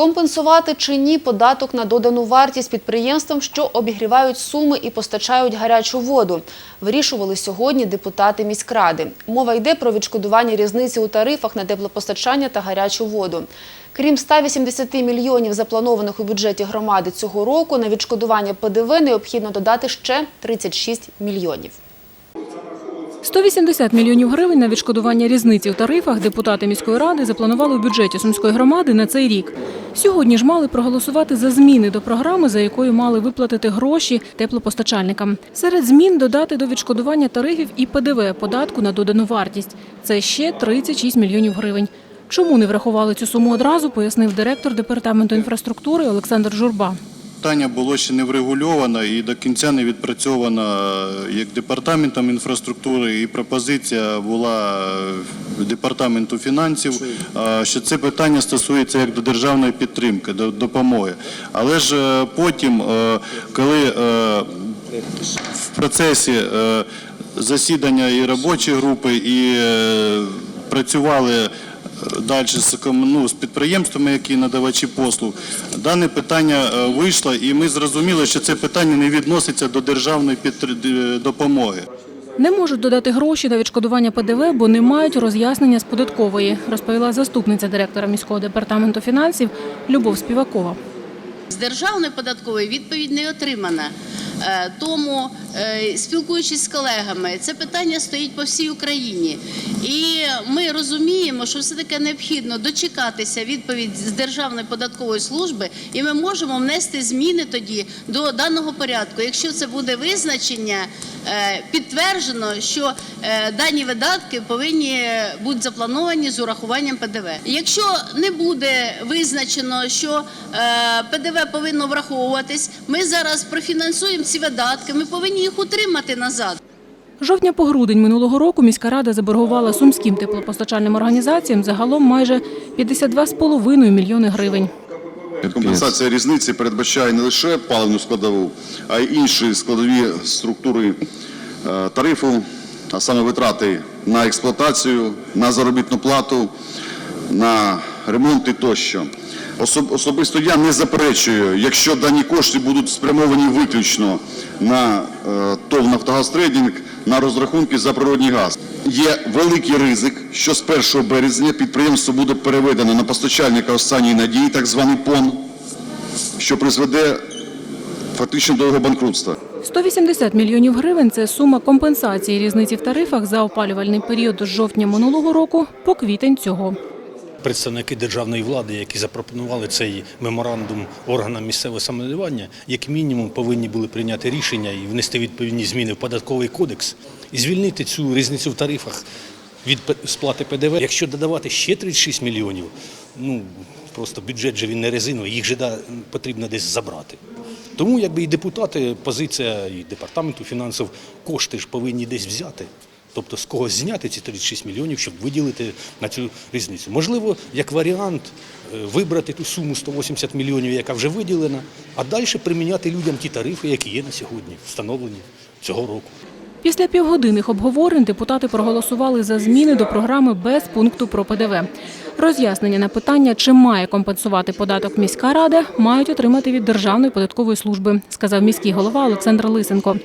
Компенсувати чи ні податок на додану вартість підприємствам, що обігрівають суми і постачають гарячу воду, вирішували сьогодні депутати міськради. Мова йде про відшкодування різниці у тарифах на теплопостачання та гарячу воду. Крім 180 мільйонів, запланованих у бюджеті громади цього року, на відшкодування ПДВ необхідно додати ще 36 мільйонів. 180 мільйонів гривень на відшкодування різниці в тарифах депутати міської ради запланували у бюджеті сумської громади на цей рік. Сьогодні ж мали проголосувати за зміни до програми, за якою мали виплатити гроші теплопостачальникам. Серед змін додати до відшкодування тарифів і ПДВ податку на додану вартість. Це ще 36 мільйонів гривень. Чому не врахували цю суму одразу, пояснив директор департаменту інфраструктури Олександр Журба. Питання було ще не врегульовано і до кінця не відпрацьовано е, як департаментом інфраструктури, і пропозиція була е, департаменту фінансів, е, що це питання стосується як до державної підтримки, до допомоги. Але ж потім, коли в процесі засідання і робочої групи, і працювали далі з, ну, з підприємствами, які надавачі послуг. Дане питання е, вийшло, і ми зрозуміли, що це питання не відноситься до державної підтр- допомоги. Не можуть додати гроші на відшкодування ПДВ, бо не мають роз'яснення з податкової, розповіла заступниця директора міського департаменту фінансів Любов Співакова. З державної податкової відповідь не отримана. Е, Тому, спілкуючись з колегами, це питання стоїть по всій Україні. І ми розуміємо, що все-таки необхідно дочекатися відповідь з Державної податкової служби, і ми можемо внести зміни тоді до даного порядку. Якщо це буде визначення, е, підтверджено, що е, дані видатки повинні бути заплановані з урахуванням ПДВ. Якщо не буде визначено, що е, ПДВ повинно враховуватись, ми зараз профінансуємо ці видатки, ми повинні їх утримати назад. Жовтня по грудень минулого року міська рада заборгувала сумським теплопостачальним організаціям загалом майже 52,5 мільйони гривень. Компенсація різниці передбачає не лише паливну складову, а й інші складові структури е, тарифу, а саме витрати на експлуатацію, на заробітну плату, на ремонти тощо. Особ- Особисто я не заперечую, якщо дані кошти будуть спрямовані виключно на е, ТОВ «Нафтогазтрейдинг», на розрахунки за природний газ. Є великий ризик, що з 1 березня підприємство буде переведено на постачальника останньої надії, так званий ПОН, що призведе фактично до його банкрутства. 180 мільйонів гривень – це сума компенсації різниці в тарифах за опалювальний період з жовтня минулого року по квітень цього. Представники державної влади, які запропонували цей меморандум органам місцевого самоврядування, як мінімум повинні були прийняти рішення і внести відповідні зміни в податковий кодекс і звільнити цю різницю в тарифах від сплати ПДВ. Якщо додавати ще 36 мільйонів, ну просто бюджет же він не резиновий, їх же потрібно десь забрати. Тому якби і депутати, позиція і департаменту фінансів, кошти ж повинні десь взяти. Тобто з когось зняти ці 36 мільйонів, щоб виділити на цю різницю. Можливо, як варіант е, вибрати ту суму 180 мільйонів, яка вже виділена, а далі приміняти людям ті тарифи, які є на сьогодні, встановлені цього року. Після півгодинних обговорень депутати проголосували за зміни до програми без пункту про ПДВ. Роз'яснення на питання, чи має компенсувати податок міська рада, мають отримати від Державної податкової служби, сказав міський голова Олександр Лисенко.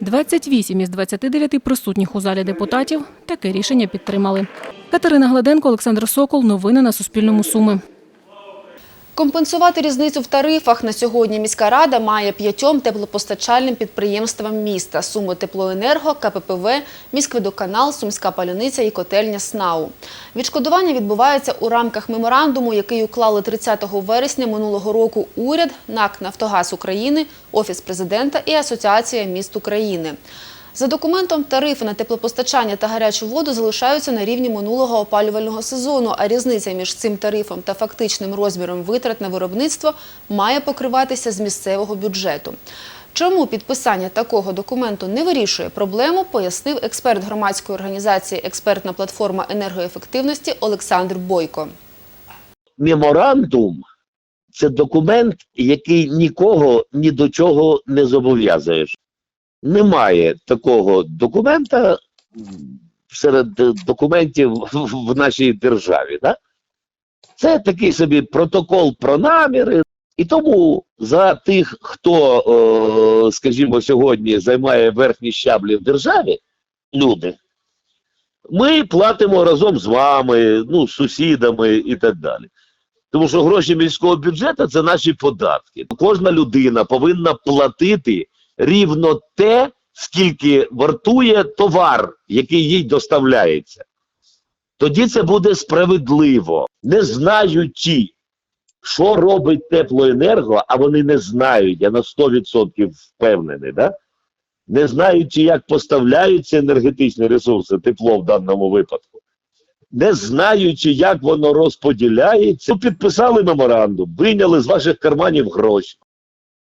28 із 29 присутніх у залі депутатів таке рішення підтримали. Катерина Гладенко, Олександр Сокол. Новини на Суспільному. Суми. Компенсувати різницю в тарифах на сьогодні міська рада має п'ятьом теплопостачальним підприємствам міста – Суми Теплоенерго, КППВ, Міськводоканал, Сумська паляниця і котельня СНАУ. Відшкодування відбувається у рамках меморандуму, який уклали 30 вересня минулого року уряд, НАК «Нафтогаз України», Офіс президента і Асоціація міст України. За документом, тарифи на теплопостачання та гарячу воду залишаються на рівні минулого опалювального сезону, а різниця між цим тарифом та фактичним розміром витрат на виробництво має покриватися з місцевого бюджету. Чому підписання такого документу не вирішує проблему, пояснив експерт громадської організації Експертна платформа енергоефективності Олександр Бойко. меморандум це документ, який нікого ні до чого не зобов'язує. Немає такого документа серед документів в нашій державі. Да? Це такий собі протокол про наміри. І тому за тих, хто, скажімо, сьогодні займає верхні щаблі в державі, люди, ми платимо разом з вами, ну, з сусідами і так далі. Тому що гроші міського бюджету це наші податки. Кожна людина повинна платити рівно те, скільки вартує товар, який їй доставляється. Тоді це буде справедливо. Не знаючи, що робить теплоенерго, а вони не знають, я на 100% впевнений, да? не знаючи, як поставляються енергетичні ресурси, тепло в даному випадку, не знаючи, як воно розподіляється, підписали меморандум, вийняли з ваших карманів гроші.